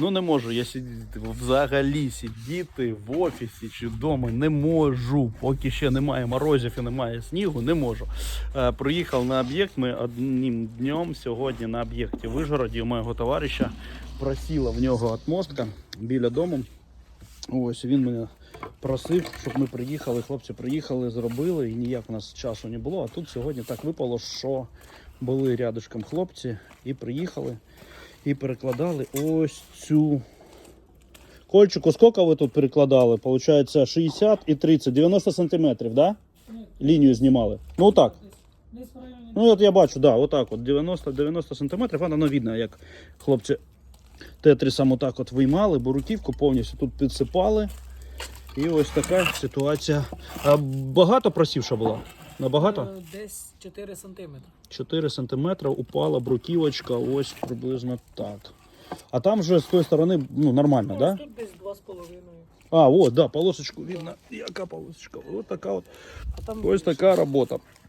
Ну не можу я сидіти взагалі сидіти в офісі чи вдома не можу. Поки ще немає морозів і немає снігу, не можу. Е, приїхав на об'єкт. Ми одним днем сьогодні на об'єкті в Вижгороді у моєго товариша просіла в нього отмостка біля дому. Ось він мене просив, щоб ми приїхали. Хлопці приїхали, зробили, і ніяк у нас часу не було. А тут сьогодні так випало, що були рядышком хлопці і приїхали і перекладали ось цю. Кольчику, скільки ви тут перекладали? Получається 60 і 30, 90 сантиметрів, да? Лінію знімали. Ну так. Ну, от я бачу, да, отак от 90-90 сантиметрів, воно видно, як хлопці тетрісом отак от виймали, буруківку повністю тут підсипали. І ось така ситуація. А багато просівша була? Набагато? е, десь 4 сантиметри. 4 сантиметри упала бруківочка, ось приблизно так. А там вже з тої сторони ну, нормально, Ну, так? Тут десь 2,5. А, о, да, полосочку видно. Яка полосочка? Ось така от. А там Ось така робота.